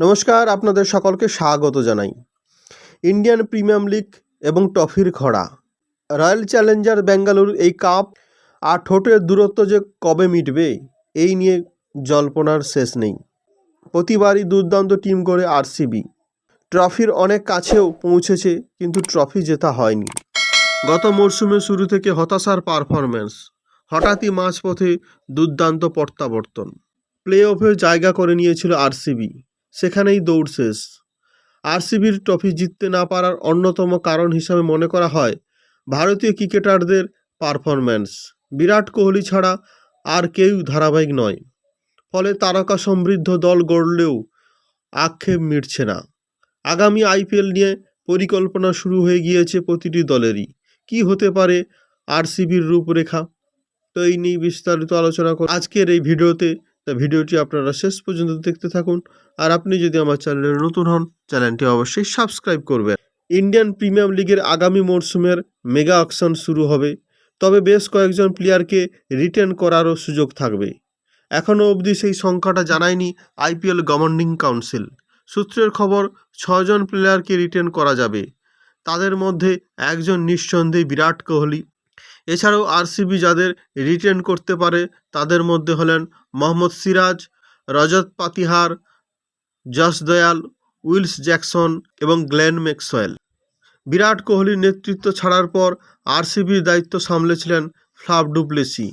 নমস্কার, আপনাদের সকলকে স্বাগত জানাই। ইন্ডিয়ান প্রিমিয়াম লিগ এবং ট্রফির খরা। রয়্যাল চ্যালেঞ্জার বেঙ্গালুরু এই কাপ আর ঠোঁটের দূরত্ব যে কবে মিটবে, এই নিয়ে জল্পনার শেষ নেই। প্রতিবারই দুর্দান্ত টিম করে আরসিবি। ট্রফির অনেক কাছেও পৌঁছেছে, কিন্তু ট্রফি জেতা হয়নি। গত মরশুমের শুরু থেকে হতাশার পারফরম্যান্স। হঠাৎই মাঝপথে দুর্দান্ত প্রত্যাবর্তন। প্লে অফে জায়গা করে নিয়েছিল আরসিবি। সেখানেই দৌড় শেষ। আরসিবির ট্রফি জিততে না পারার অন্যতম কারণ হিসাবে মনে করা হয় ভারতীয় ক্রিকেটারদের পারফরম্যান্স। বিরাট কোহলি ছাড়া আর কেউ ধারাবাহিক নয়। ফলে তারকা সমৃদ্ধ দল গড়লেও আক্ষেপ মিটছে না। আগামী আইপিএল নিয়ে পরিকল্পনা শুরু হয়ে গিয়েছে প্রতিটি দলেরই। কি হতে পারে আরসিবির রূপরেখা? তো এই নিয়ে বিস্তারিত আলোচনা করব আজকের এই ভিডিওতে তা ভিডিওটি আপনারা শেষ পর্যন্ত দেখতে থাকুন। আর আপনি যদি আমার চ্যানেলে নতুন হন, চ্যানেলটি অবশ্যই সাবস্ক্রাইব করবেন। ইন্ডিয়ান প্রিমিয়াম লিগের আগামী মরশুমের মেগা অকশন শুরু হবে। তবে বেশ কয়েকজন প্লেয়ারকে রিটেন করারও সুযোগ থাকবে। এখনও অবধি সেই সংখ্যাটা জানায়নি আইপিএল গভর্নিং কাউন্সিল। সূত্রের খবর ছজন প্লেয়ারকে রিটেন করা যাবে। তাদের মধ্যে একজন নিঃসন্দেহে বিরাট কোহলি। এছাড়াও আরসিবি যাদের রিটেন করতে পারে, তাদের মধ্যে হলেন মোহাম্মদ সিরাজ, রজত পাতিহার, যশ দয়াল, উইলস জ্যাকসন এবং গ্লেন ম্যাক্সওয়েল। বিরাট কোহলির নেতৃত্ব ছাড়ার পর আরসিবির দায়িত্ব সামলেছিলেন ফ্লাভ ডুপ্লেসি।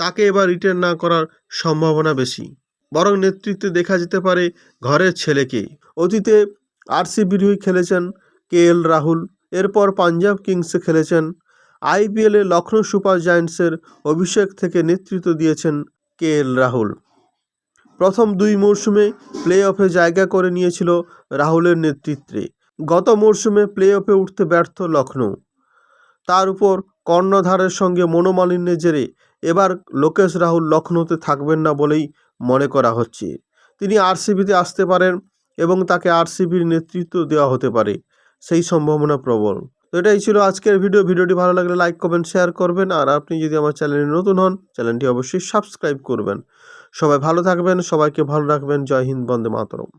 তাকে এবার রিটেন না করার সম্ভাবনা বেশি। বরং নেতৃত্বে দেখা যেতে পারে ঘরের ছেলেকে। অতীতে আরসিবির হয়ে খেলেছেন কে এল রাহুল, এরপর পাঞ্জাব কিংসে খেলেছেন আইপিএলে লখনৌ সুপার জায়ান্টসের অভিষেক থেকে নেতৃত্ব দিয়েছেন কে এল রাহুল। প্রথম দুই মরশুমে প্লে অফে জায়গা করে নিয়েছিল রাহুলের নেতৃত্বে। গত মরশুমে প্লে অফে উঠতে ব্যর্থ লখনৌ তার উপর কর্ণধারের সঙ্গে মনোমালিন্যের জেরে এবার লোকেশ রাহুল লখনৌতে থাকবেন না বলেই মনে করা হচ্ছে। তিনি আরসিবিতে আসতে পারেন এবং তাকে আরসিবির নেতৃত্ব দেওয়া হতে পারে। সেই সম্ভাবনা প্রবল। তো এটাই ছিল আজকের ভিডিও। ভিডিওটি ভালো লাগলে লাইক, কমেন্ট, শেয়ার করবেন। আর আপনি যদি আমার চ্যানেলে নতুন হন, চ্যানেলটি অবশ্যই সাবস্ক্রাইব করবেন। সবাই ভালো থাকবেন, সবাইকে ভালো রাখবেন। জয় হিন্দ, বন্দে মাতরম।